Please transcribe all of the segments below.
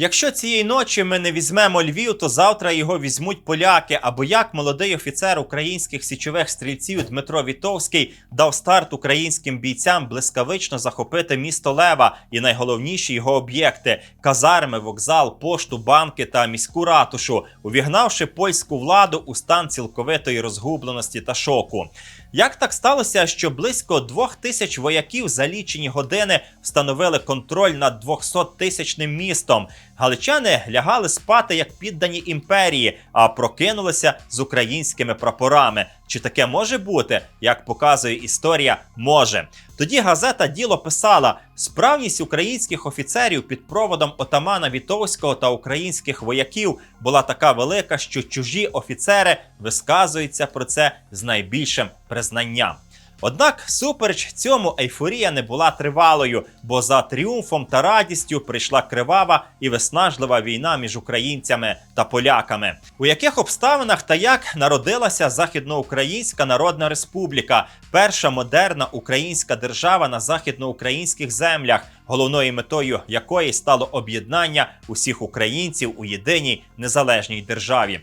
Якщо цієї ночі ми не візьмемо Львів, то завтра його візьмуть поляки. Або як молодий офіцер українських січових стрільців Дмитро Вітовський дав старт українським бійцям блискавично захопити місто Лева і найголовніші його об'єкти казарми, вокзал, пошту, банки та міську ратушу, увігнавши польську владу у стан цілковитої розгубленості та шоку. Як так сталося, що близько двох тисяч вояків за лічені години встановили контроль над 200-тисячним містом? Галичани лягали спати як піддані імперії, а прокинулися з українськими прапорами. Чи таке може бути? Як показує історія, може. Тоді газета Діло писала: справність українських офіцерів під проводом отамана Вітовського та українських вояків була така велика, що чужі офіцери висказуються про це з найбільшим признанням. Однак, супереч цьому ейфорія не була тривалою, бо за тріумфом та радістю прийшла кривава і виснажлива війна між українцями та поляками. У яких обставинах та як народилася Західноукраїнська Народна Республіка, перша модерна українська держава на західноукраїнських землях, головною метою якої стало об'єднання усіх українців у єдиній незалежній державі.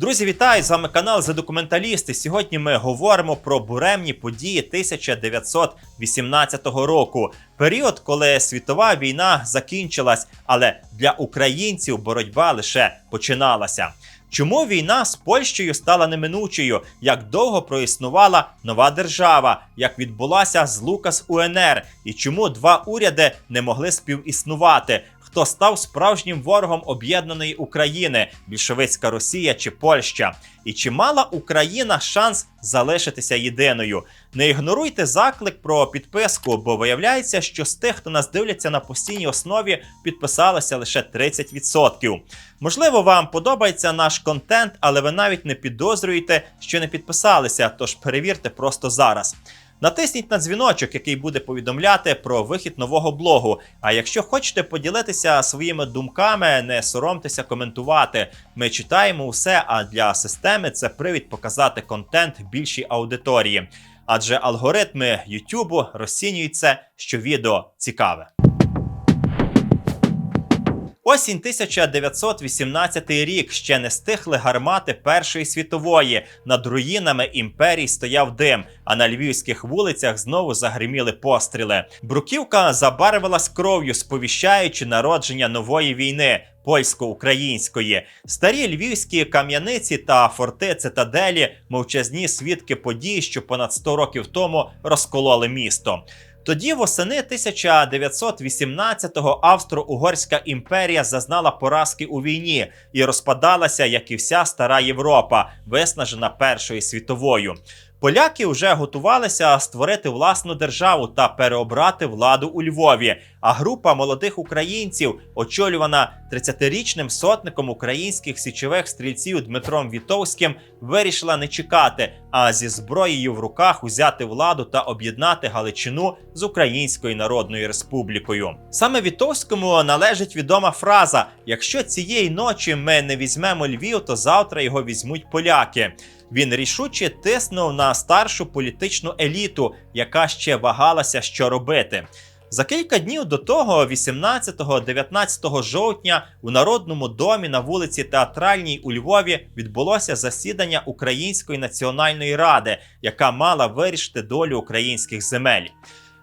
Друзі, вітаю! З вами канал «За документалісти. Сьогодні ми говоримо про буремні події 1918 року. Період, коли світова війна закінчилась, але для українців боротьба лише починалася. Чому війна з Польщею стала неминучою? Як довго проіснувала нова держава? Як відбулася злука з УНР? І чому два уряди не могли співіснувати? Хто став справжнім ворогом об'єднаної України більшовицька Росія чи Польща? І чи мала Україна шанс залишитися єдиною? Не ігноруйте заклик про підписку, бо виявляється, що з тих, хто нас дивляться на постійній основі, підписалося лише 30%. Можливо, вам подобається наш контент, але ви навіть не підозрюєте, що не підписалися, тож перевірте просто зараз. Натисніть на дзвіночок, який буде повідомляти про вихід нового блогу. А якщо хочете поділитися своїми думками, не соромтеся коментувати. Ми читаємо усе, а для системи це привід показати контент більшій аудиторії. Адже алгоритми YouTube розцінюють це, що відео цікаве. Осінь 1918 рік ще не стихли гармати Першої світової. Над руїнами імперій стояв дим, а на львівських вулицях знову загриміли постріли. Бруківка забарвилась кров'ю, сповіщаючи народження нової війни. Польсько-української старі львівські кам'яниці та форти цитаделі, мовчазні свідки подій, що понад 100 років тому розкололи місто. Тоді восени 1918-го Австро-Угорська імперія зазнала поразки у війні і розпадалася, як і вся стара Європа, виснажена Першою світовою. Поляки вже готувалися створити власну державу та переобрати владу у Львові. А група молодих українців, очолювана 30-річним сотником українських січових стрільців Дмитром Вітовським, вирішила не чекати, а зі зброєю в руках узяти владу та об'єднати Галичину з Українською Народною Республікою. Саме Вітовському належить відома фраза: якщо цієї ночі ми не візьмемо Львів, то завтра його візьмуть поляки. Він рішуче тиснув на старшу політичну еліту, яка ще вагалася, що робити. За кілька днів до того, 18-19 жовтня, у Народному домі на вулиці Театральній у Львові відбулося засідання Української національної ради, яка мала вирішити долю українських земель.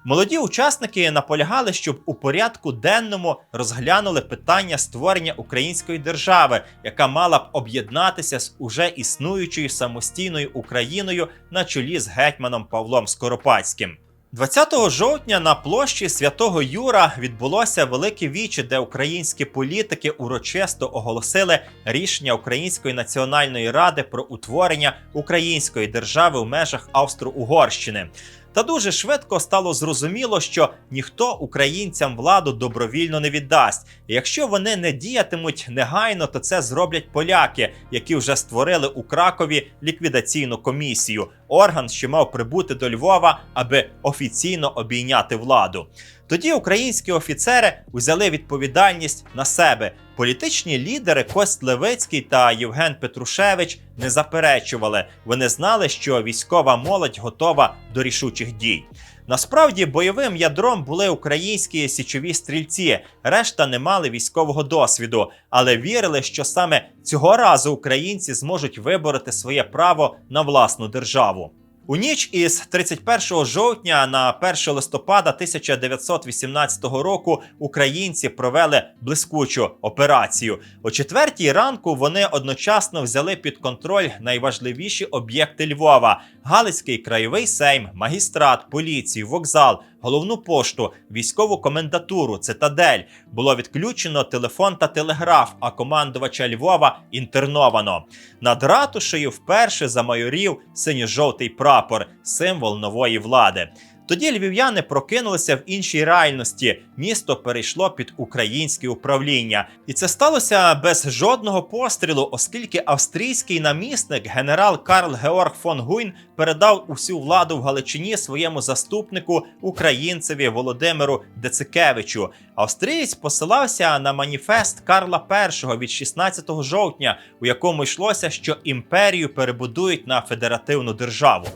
Молоді учасники наполягали, щоб у порядку денному розглянули питання створення української держави, яка мала б об'єднатися з уже існуючою самостійною Україною на чолі з гетьманом Павлом Скоропадським. 20 жовтня на площі Святого Юра відбулося велике віче, де українські політики урочисто оголосили рішення Української національної ради про утворення української держави в межах Австро-Угорщини. Та дуже швидко стало зрозуміло, що ніхто українцям владу добровільно не віддасть. І якщо вони не діятимуть негайно, то це зроблять поляки, які вже створили у Кракові ліквідаційну комісію, орган, що мав прибути до Львова, аби офіційно обійняти владу. Тоді українські офіцери взяли відповідальність на себе. Політичні лідери Кость Левицький та Євген Петрушевич не заперечували. Вони знали, що військова молодь готова до рішучих дій. Насправді бойовим ядром були українські січові стрільці, решта не мали військового досвіду, але вірили, що саме цього разу українці зможуть вибороти своє право на власну державу. У ніч із 31 жовтня на 1 листопада 1918 року українці провели блискучу операцію. О четвертій ранку вони одночасно взяли під контроль найважливіші об'єкти Львова: Галицький краєвий сейм, магістрат, поліцію, вокзал, головну пошту, військову комендатуру, цитадель. Було відключено телефон та телеграф, а командувача Львова інтерновано. Над ратушею вперше замайорів синьо-жовтий прапор, символ нової влади. Тоді львів'яни прокинулися в іншій реальності. Місто перейшло під українське управління, і це сталося без жодного пострілу, оскільки австрійський намісник генерал Карл Георг фон Гуйн передав усю владу в Галичині своєму заступнику українцеві Володимиру Децикевичу. Австрієць посилався на маніфест Карла І від 16 жовтня, у якому йшлося, що імперію перебудують на федеративну державу.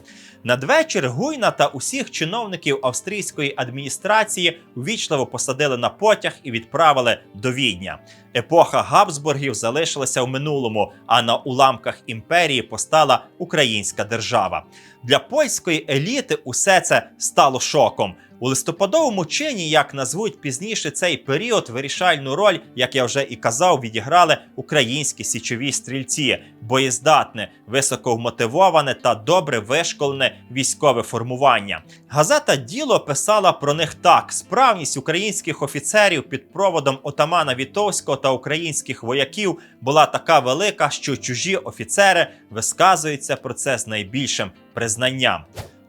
Надвечір Гуйна та усіх чиновників австрійської адміністрації ввічливо посадили на потяг і відправили до Відня. Епоха Габсбургів залишилася в минулому, а на уламках імперії постала українська держава. Для польської еліти усе це стало шоком. У листопадовому чині, як назвуть пізніше цей період, вирішальну роль, як я вже і казав, відіграли українські січові стрільці, боєздатне, високо вмотивоване та добре вишколене військове формування. Газета Діло писала про них так: справність українських офіцерів під проводом отамана Вітовського та українських вояків була така велика, що чужі офіцери висказуються про це з найбільшим признанням.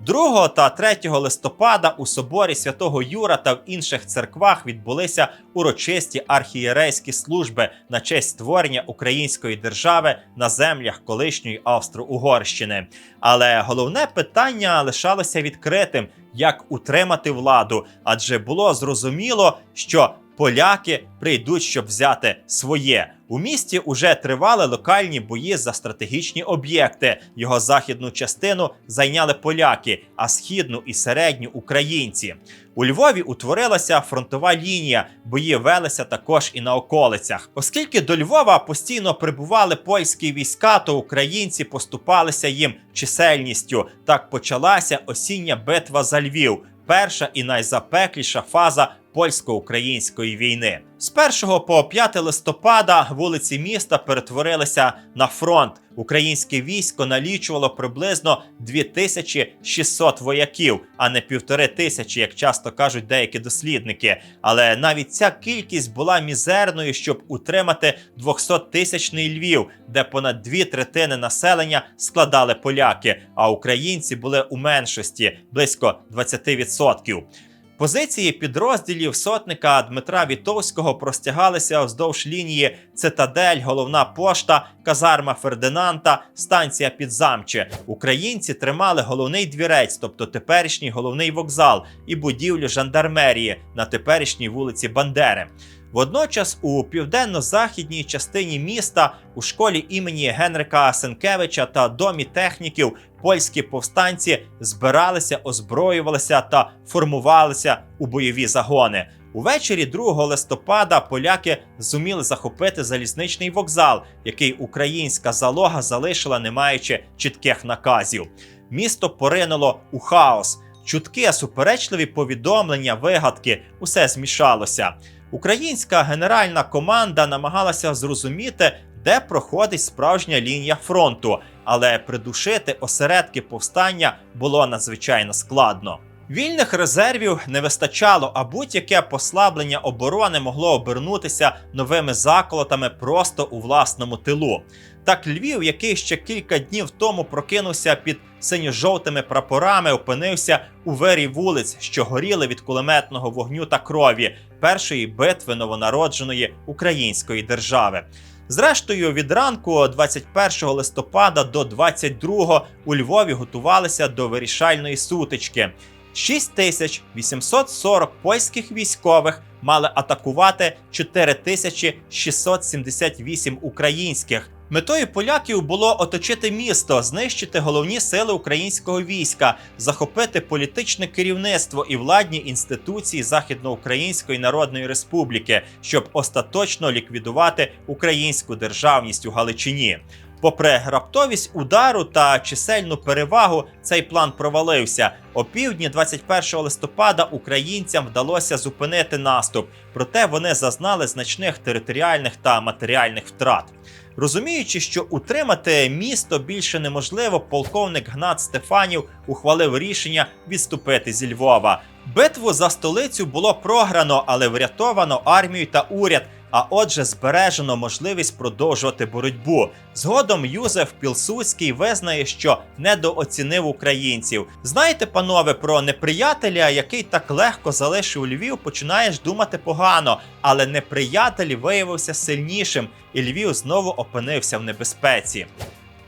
2 та 3 листопада у соборі святого Юра та в інших церквах відбулися урочисті архієрейські служби на честь створення української держави на землях колишньої Австро-Угорщини. Але головне питання лишалося відкритим: як утримати владу, адже було зрозуміло, що поляки прийдуть, щоб взяти своє. У місті уже тривали локальні бої за стратегічні об'єкти. Його західну частину зайняли поляки, а східну і середню українці. У Львові утворилася фронтова лінія, бої велися також і на околицях. Оскільки до Львова постійно прибували польські війська, то українці поступалися їм чисельністю. Так почалася осіння битва за Львів. Перша і найзапекліша фаза польсько-української війни. З 1 по 5 листопада вулиці міста перетворилися на фронт. Українське військо налічувало приблизно 2600 вояків, а не півтори тисячі, як часто кажуть деякі дослідники. Але навіть ця кількість була мізерною, щоб утримати 200-тисячний Львів, де понад дві третини населення складали поляки, а українці були у меншості близько 20%. Позиції підрозділів сотника Дмитра Вітовського простягалися вздовж лінії Цитадель, головна пошта, казарма Фердинанта, станція Підзамче. Українці тримали головний двірець, тобто теперішній головний вокзал, і будівлю жандармерії на теперішній вулиці Бандери. Водночас у південно-західній частині міста у школі імені Генрика Сенкевича та домі техніків польські повстанці збиралися, озброювалися та формувалися у бойові загони. Увечері 2 листопада поляки зуміли захопити залізничний вокзал, який українська залога залишила, не маючи чітких наказів. Місто поринуло у хаос. Чутки, суперечливі повідомлення, вигадки усе змішалося. Українська генеральна команда намагалася зрозуміти, де проходить справжня лінія фронту, але придушити осередки повстання було надзвичайно складно. Вільних резервів не вистачало, а будь-яке послаблення оборони могло обернутися новими заколотами просто у власному тилу. Так Львів, який ще кілька днів тому прокинувся під синьо-жовтими прапорами, опинився у вирі вулиць, що горіли від кулеметного вогню та крові першої битви новонародженої української держави. Зрештою, від ранку 21 листопада до 22 у Львові готувалися до вирішальної сутички. 6840 польських військових мали атакувати 4678 українських. Метою поляків було оточити місто, знищити головні сили українського війська, захопити політичне керівництво і владні інституції Західноукраїнської Народної Республіки, щоб остаточно ліквідувати українську державність у Галичині. Попри раптовість удару та чисельну перевагу, цей план провалився. О півдні 21 листопада українцям вдалося зупинити наступ, проте вони зазнали значних територіальних та матеріальних втрат. Розуміючи, що утримати місто більше неможливо, полковник Гнат Стефанів ухвалив рішення відступити зі Львова. Битву за столицю було програно, але врятовано армію та уряд. А отже, збережено можливість продовжувати боротьбу. Згодом Юзеф Пілсудський визнає, що недооцінив українців. Знаєте, панове, про неприятеля, який так легко залишив Львів, починаєш думати погано, але неприятель виявився сильнішим, і Львів знову опинився в небезпеці.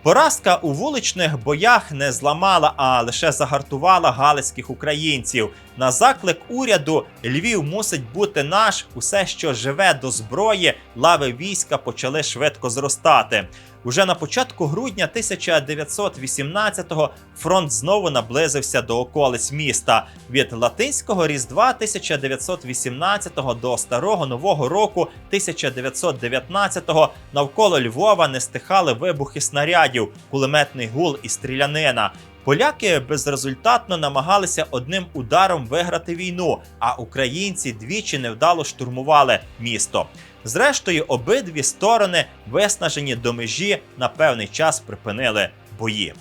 Поразка у вуличних боях не зламала, а лише загартувала галицьких українців. На заклик уряду Львів мусить бути наш. Усе, що живе до зброї, лави війська почали швидко зростати. Уже на початку грудня 1918-го фронт знову наблизився до околиць міста. Від латинського різдва 1918-го до старого нового року 1919-го навколо Львова не стихали вибухи снарядів, кулеметний гул і стрілянина. Поляки безрезультатно намагалися одним ударом виграти війну, а українці двічі невдало штурмували місто. Зрештою, обидві сторони, виснажені до межі, на певний час припинили бої.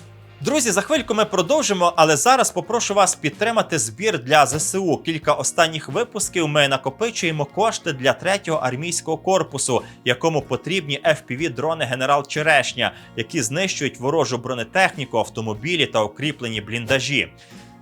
Друзі, за хвильку ми продовжимо, але зараз попрошу вас підтримати збір для ЗСУ. Кілька останніх випусків ми накопичуємо кошти для третього армійського корпусу, якому потрібні fpv дрони генерал Черешня, які знищують ворожу бронетехніку, автомобілі та укріплені бліндажі.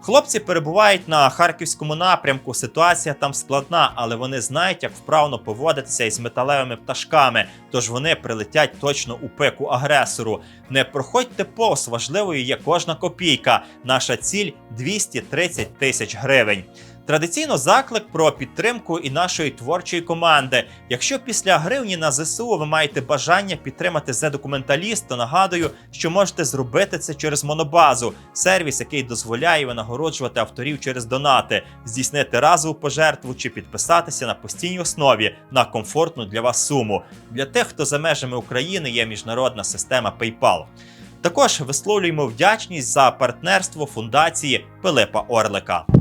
Хлопці перебувають на харківському напрямку. Ситуація там складна, але вони знають, як вправно поводитися із металевими пташками. Тож вони прилетять точно у пику агресору. Не проходьте повз, важливою є кожна копійка. Наша ціль 230 тисяч гривень. Традиційно заклик про підтримку і нашої творчої команди. Якщо після гривні на ЗСУ ви маєте бажання підтримати зе документаліст, то нагадую, що можете зробити це через монобазу, сервіс, який дозволяє винагороджувати авторів через донати, здійснити разову пожертву чи підписатися на постійній основі на комфортну для вас суму. Для тих, хто за межами України є міжнародна система PayPal. Також висловлюємо вдячність за партнерство фундації Пилипа Орлика.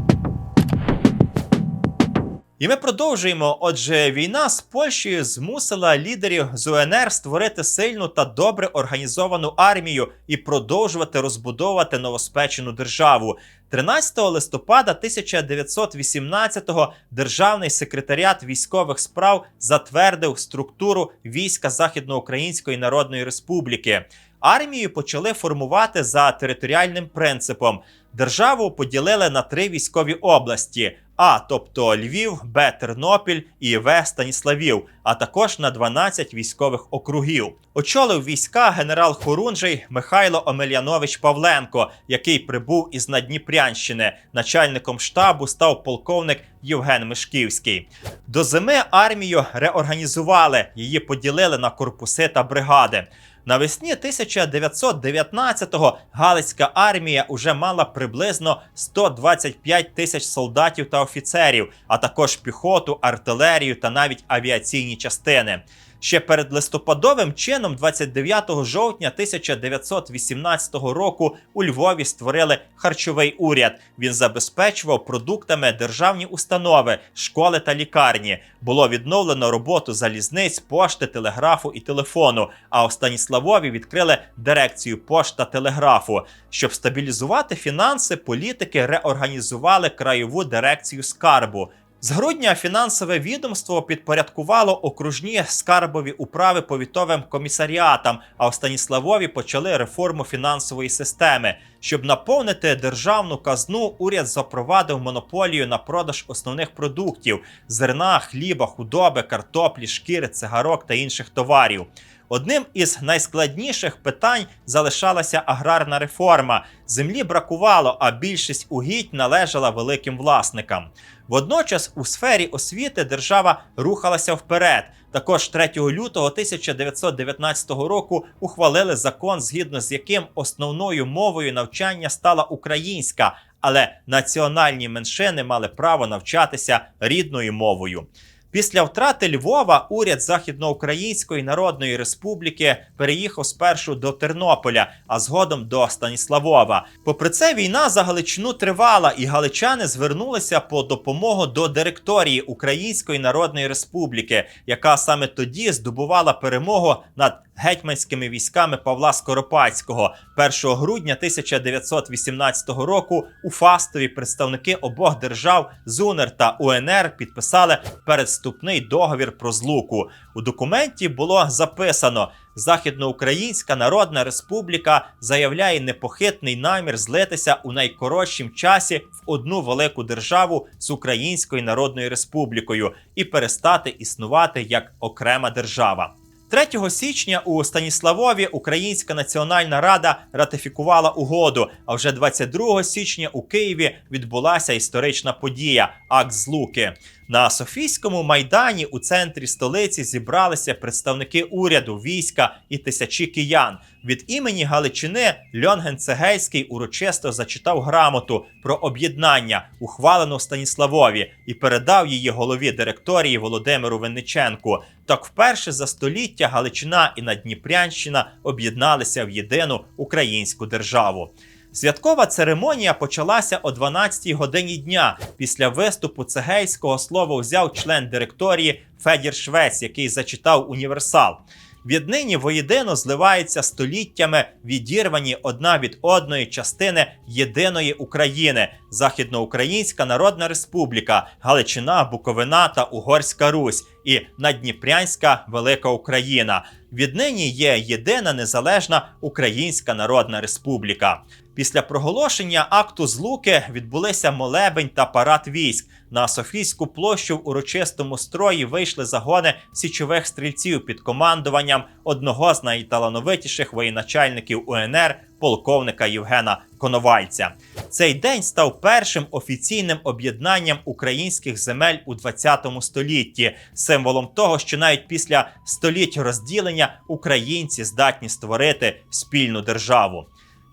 І ми продовжуємо. Отже, війна з Польщею змусила лідерів з УНР створити сильну та добре організовану армію і продовжувати розбудовувати новоспечену державу. 13 листопада 1918-го державний секретаріат військових справ затвердив структуру війська Західноукраїнської Народної Республіки. Армію почали формувати за територіальним принципом. Державу поділили на три військові області: А, тобто Львів, Б, Тернопіль і В, Станіславів, а також на 12 військових округів. Очолив війська генерал Хорунжий Михайло Омельянович Павленко, який прибув із Надніпрянщини. Начальником штабу став полковник Євген Мишківський. До зими армію реорганізували, її поділили на корпуси та бригади. Навесні 1919-го Галицька армія уже мала приблизно 125 тисяч солдатів та офіцерів, а також піхоту, артилерію та навіть авіаційні частини. Ще перед листопадовим чином, 29 жовтня 1918 року, у Львові створили харчовий уряд. Він забезпечував продуктами державні установи, школи та лікарні. Було відновлено роботу залізниць, пошти, телеграфу і телефону. А у Станіславові відкрили дирекцію пошт та телеграфу. Щоб стабілізувати фінанси, політики реорганізували краєву дирекцію скарбу. З грудня фінансове відомство підпорядкувало окружні скарбові управи повітовим комісаріатам, а в Станіславові почали реформу фінансової системи. Щоб наповнити державну казну, уряд запровадив монополію на продаж основних продуктів: зерна, хліба, худоби, картоплі, шкіри, цигарок та інших товарів. Одним із найскладніших питань залишалася аграрна реформа. Землі бракувало, а більшість угідь належала великим власникам. Водночас у сфері освіти держава рухалася вперед. Також 3 лютого 1919 року ухвалили закон, згідно з яким основною мовою навчання стала українська, але національні меншини мали право навчатися рідною мовою. Після втрати Львова уряд Західноукраїнської Народної Республіки переїхав спершу до Тернополя, а згодом до Станіславова. Попри це, війна за Галичину тривала, і галичани звернулися по допомогу до директорії Української Народної Республіки, яка саме тоді здобувала перемогу над гетьманськими військами Павла Скоропадського 1 грудня 1918 року. У Фастові представники обох держав ЗУНР та УНР підписали передступний договір про злуку. У документі було записано: Західноукраїнська Народна Республіка заявляє непохитний намір злитися у найкоротшім часі в одну велику державу з Українською Народною Республікою і перестати існувати як окрема держава. 3 січня у Станіславові Українська Національна Рада ратифікувала угоду. А вже 22 січня у Києві відбулася історична подія Акт Злуки. На Софійському майдані у центрі столиці зібралися представники уряду, війська і тисячі киян. Від імені Галичини Льонген Цегельський урочисто зачитав грамоту про об'єднання, ухвалену Станіславові, і передав її голові директорії Володимиру Винниченку. Так вперше за століття Галичина і Надніпрянщина об'єдналися в єдину українську державу. Святкова церемонія почалася о 12-й годині дня. Після виступу цегельського слово взяв член директорії Федір Швець, який зачитав універсал. Віднині воєдино зливаються століттями відірвані одна від одної частини єдиної України: Західноукраїнська Народна Республіка, Галичина, Буковина та Угорська Русь і Надніпрянська Велика Україна. Віднині є єдина незалежна Українська Народна Республіка. Після проголошення акту злуки відбулися молебень та парад військ. На Софійську площу в урочистому строї вийшли загони січових стрільців під командуванням одного з найталановитіших воєначальників УНР, полковника Євгена Коновальця. Цей день став першим офіційним об'єднанням українських земель у 20 столітті, символом того, що навіть після століть розділення українці здатні створити спільну державу.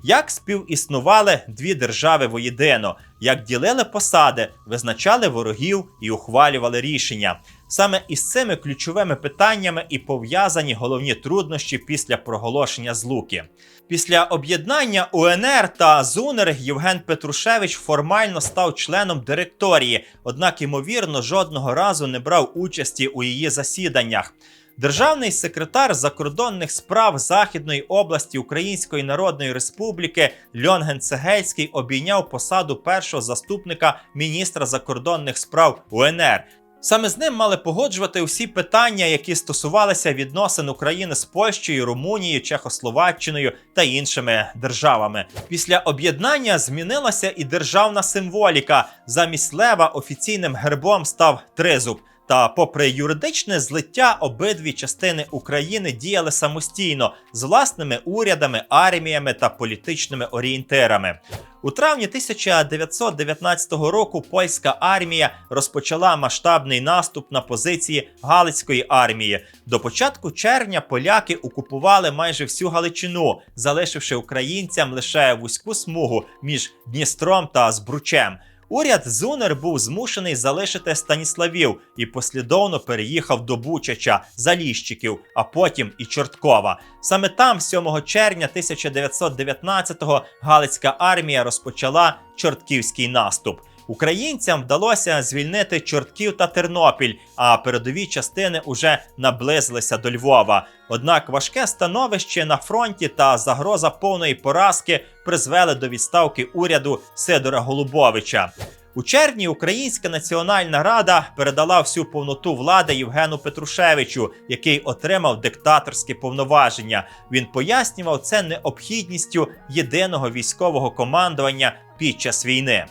Як співіснували дві держави воєдино, як ділили посади, визначали ворогів і ухвалювали рішення. Саме із цими ключовими питаннями і пов'язані головні труднощі після проголошення злуки. Після об'єднання УНР та ЗУНР Євген Петрушевич формально став членом директорії, однак, ймовірно, жодного разу не брав участі у її засіданнях. Державний секретар закордонних справ Західної області Української Народної Республіки Льонген Цегельський обійняв посаду першого заступника міністра закордонних справ УНР. Саме з ним мали погоджувати усі питання, які стосувалися відносин України з Польщею, Румунією, Чехословаччиною та іншими державами. Після об'єднання змінилася і державна символіка. Замість лева офіційним гербом став тризуб. Та, попри юридичне злиття, обидві частини України діяли самостійно з власними урядами, арміями та політичними орієнтирами. У травні 1919 року польська армія розпочала масштабний наступ на позиції Галицької армії. До початку червня поляки окупували майже всю Галичину, залишивши українцям лише вузьку смугу між Дністром та Збручем. Уряд Зунер був змушений залишити Станіславів і послідовно переїхав до Бучача, Заліщиків, а потім і Чорткова. Саме там, 7 червня 1919-го, Галицька армія розпочала чортківський наступ. Українцям вдалося звільнити Чортків та Тернопіль, а передові частини уже наблизилися до Львова. Однак важке становище на фронті та загроза повної поразки призвели до відставки уряду Сидора Голубовича. У червні Українська Національна Рада передала всю повноту влади Євгену Петрушевичу, який отримав диктаторські повноваження. Він пояснював це необхідністю єдиного військового командування під час війни.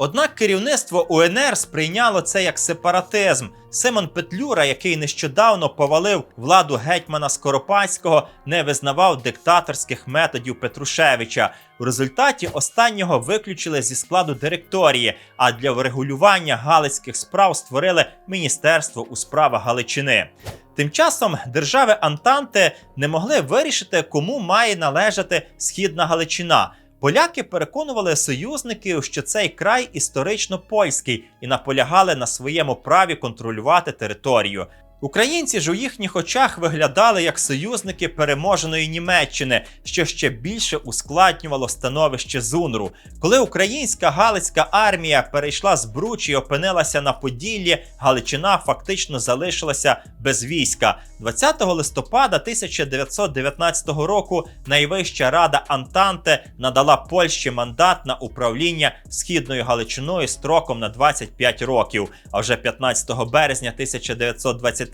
Однак керівництво УНР сприйняло це як сепаратизм. Симон Петлюра, який нещодавно повалив владу гетьмана Скоропадського, не визнавав диктаторських методів Петрушевича. У результаті останнього виключили зі складу директорії, а для врегулювання галицьких справ створили Міністерство у справах Галичини. Тим часом держави Антанти не могли вирішити, кому має належати східна Галичина. Поляки переконували союзників, що цей край історично польський, і наполягали на своєму праві контролювати територію. Українці ж у їхніх очах виглядали як союзники переможеної Німеччини, що ще більше ускладнювало становище Зунру. Коли українська Галицька армія перейшла з Бруч і опинилася на Поділлі, Галичина фактично залишилася без війська. 20 листопада 1919 року Найвища рада Антанте надала Польщі мандат на управління східною Галичиною строком на 25 років. А вже 15 березня 1923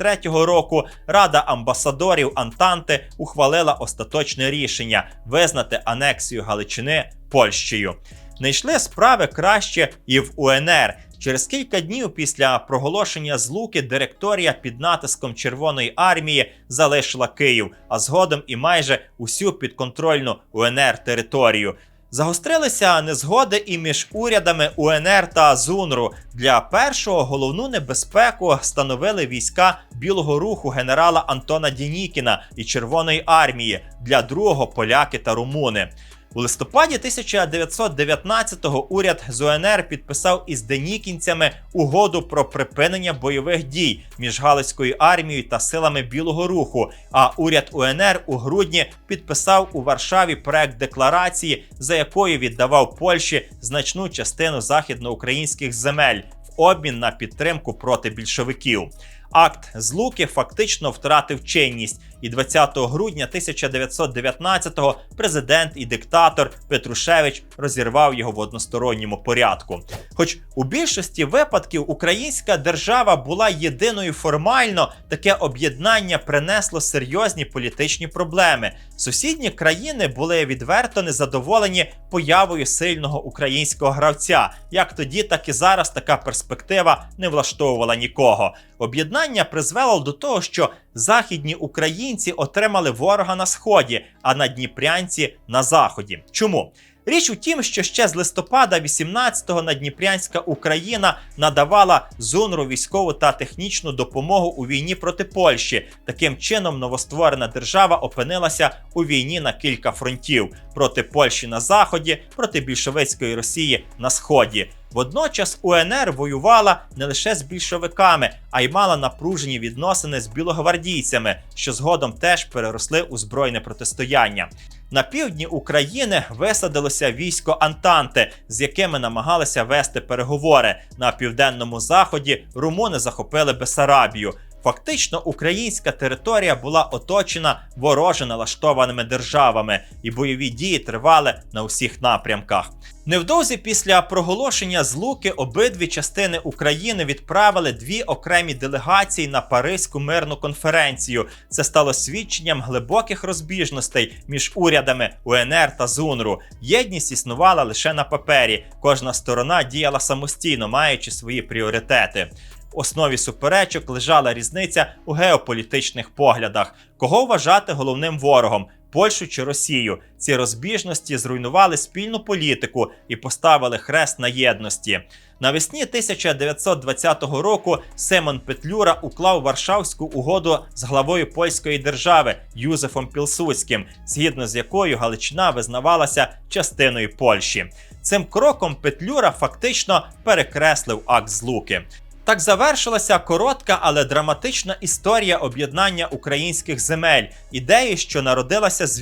року Рада амбасадорів Антанти ухвалила остаточне рішення визнати анексію Галичини Польщею. Не йшли справи краще і в УНР. Через кілька днів після проголошення злуки директорія під натиском Червоної армії залишила Київ, а згодом і майже усю підконтрольну УНР територію. Загострилися незгоди і між урядами УНР та ЗУНРу. Для першого головну небезпеку становили війська Білого руху генерала Антона Дінікіна і Червоної армії, для другого поляки та румуни. У листопаді 1919-го уряд з УНР підписав із денікінцями угоду про припинення бойових дій між Галицькою армією та силами Білого Руху. А уряд УНР у грудні підписав у Варшаві проект декларації, за якою віддавав Польщі значну частину західноукраїнських земель в обмін на підтримку проти більшовиків. Акт злуки фактично втратив чинність, і 20 грудня 1919-го президент і диктатор Петрушевич розірвав його в односторонньому порядку. Хоч у більшості випадків українська держава була єдиною формально, таке об'єднання принесло серйозні політичні проблеми. Сусідні країни були відверто незадоволені появою сильного українського гравця. Як тоді, так і зараз така перспектива не влаштовувала нікого. Об'єднання призвело до того, що західні українці отримали ворога на сході, а надніпрянці на заході. Чому? Річ у тім, що ще з листопада 18-го Надніпрянська Україна надавала зунру військову та технічну допомогу у війні проти Польщі. Таким чином, новостворена держава опинилася у війні на кілька фронтів проти Польщі на заході, проти більшовицької Росії на сході. Водночас УНР воювала не лише з більшовиками, а й мала напружені відносини з білогвардійцями, що згодом теж переросли у збройне протистояння. На півдні України висадилося військо Антанти, з якими намагалися вести переговори. На південному заході румуни захопили Бесарабію. Фактично, українська територія була оточена вороже налаштованими державами, і бойові дії тривали на усіх напрямках. Невдовзі після проголошення злуки обидві частини України відправили дві окремі делегації на Паризьку мирну конференцію. Це стало свідченням глибоких розбіжностей між урядами УНР та ЗУНРу. Єдність існувала лише на папері. Кожна сторона діяла самостійно, маючи свої пріоритети. Основі суперечок лежала різниця у геополітичних поглядах, кого вважати головним ворогом. Польщу чи Росію ці розбіжності зруйнували спільну політику і поставили хрест на єдності. Навесні 1920 року Симон Петлюра уклав Варшавську угоду з главою польської держави Юзефом Пілсудським, згідно з якою Галичина визнавалася частиною Польщі. Цим кроком Петлюра фактично перекреслив акт злуки. Так завершилася коротка, але драматична історія об'єднання українських земель, ідеї, що народилася з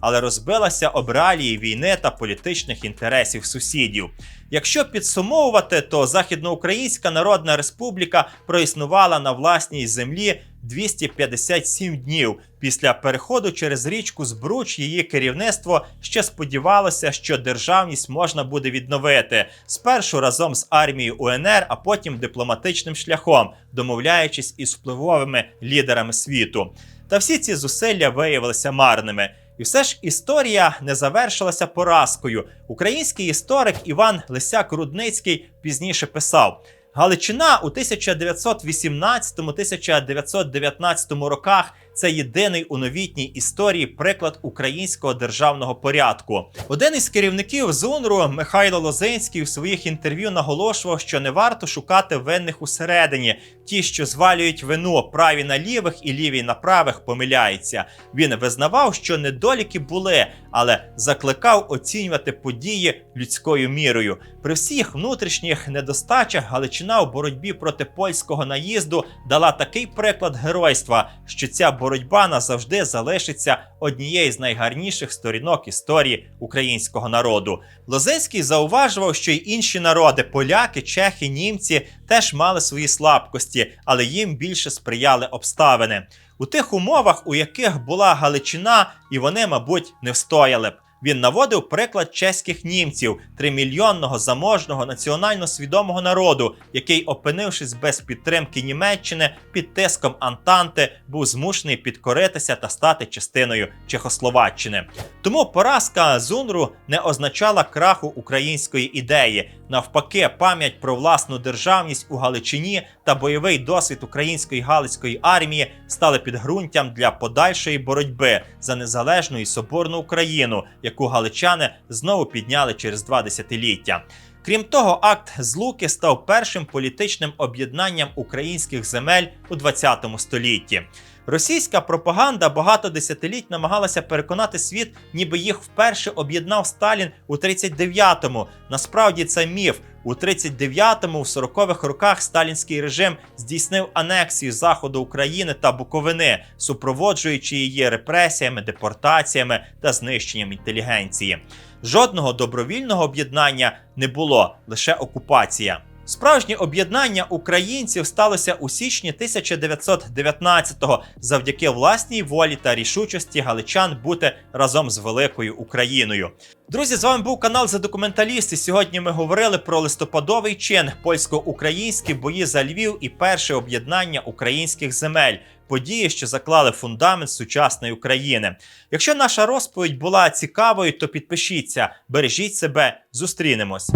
але розбилася об реалії війни та політичних інтересів сусідів. Якщо підсумовувати, то Західноукраїнська Народна Республіка проіснувала на власній землі 257 днів. Після переходу через річку Збруч її керівництво ще сподівалося, що державність можна буде відновити спершу разом з армією УНР, а потім дипломатичним шляхом, домовляючись із впливовими лідерами світу. Та всі ці зусилля виявилися марними. І все ж історія не завершилася поразкою. Український історик Іван Лисяк Рудницький пізніше писав. Галичина у 1918-1919 роках це єдиний у новітній історії приклад українського державного порядку. Один із керівників ЗУНРу Михайло Лозинський у своїх інтерв'ю наголошував, що не варто шукати винних усередині. Ті, що звалюють вину праві на лівих і ліві на правих, помиляються. Він визнавав, що недоліки були, але закликав оцінювати події людською мірою. При всіх внутрішніх недостачах Галичина у боротьбі проти польського наїзду дала такий приклад геройства, що ця боротьба назавжди залишиться однією з найгарніших сторінок історії українського народу. Лозинський зауважував, що й інші народи поляки, чехи, німці теж мали свої слабкості, але їм більше сприяли обставини. У тих умовах, у яких була Галичина, і вони, мабуть, не встояли б. Він наводив приклад чеських німців, тримільйонного заможного національно свідомого народу, який, опинившись без підтримки Німеччини під тиском Антанти, був змушений підкоритися та стати частиною Чехословаччини. Тому поразка Зунру не означала краху української ідеї. Навпаки, пам'ять про власну державність у Галичині та бойовий досвід української галицької армії стали підґрунтям для подальшої боротьби за незалежну і соборну Україну, яку галичани знову підняли через два десятиліття. Крім того, акт Злуки став першим політичним об'єднанням українських земель у 20 столітті. Російська пропаганда багато десятиліть намагалася переконати світ, ніби їх вперше об'єднав Сталін у 39-му. Насправді це міф. У 39-му, в 40-х роках сталінський режим здійснив анексію заходу України та Буковини, супроводжуючи її репресіями, депортаціями та знищенням інтелігенції. Жодного добровільного об'єднання не було, лише окупація. Справжнє об'єднання українців сталося у січні 1919-го завдяки власній волі та рішучості галичан бути разом з великою Україною. Друзі, з вами був канал за документаліст. І сьогодні ми говорили про листопадовий чин, польсько-українські бої за Львів і перше об'єднання українських земель. Події, що заклали фундамент сучасної України. Якщо наша розповідь була цікавою, то підпишіться, бережіть себе, зустрінемось.